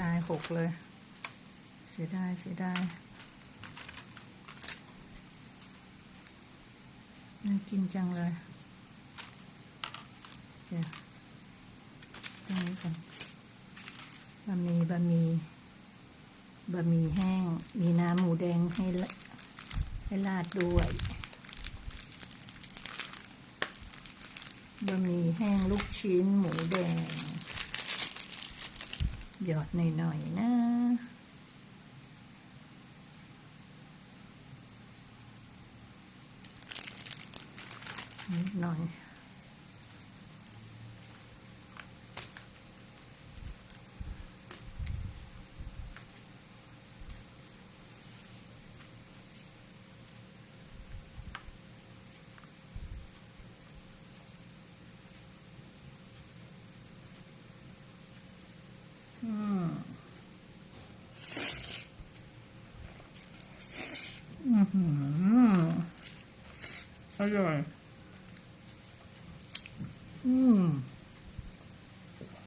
กายหกเลย เสียดายเสียดายน่ากินจังเลยเดี๋ยวตรงนี้ก่อนบะหมี่บะหมี่บะหมี่แห้ง มีน้ำหมูแดงให้ให้ราดด้วยบะหมี่แห้งลูกชิ้นหมูแดง หยอดหน่อยๆนะ นิดหน่อย อร่อยอืม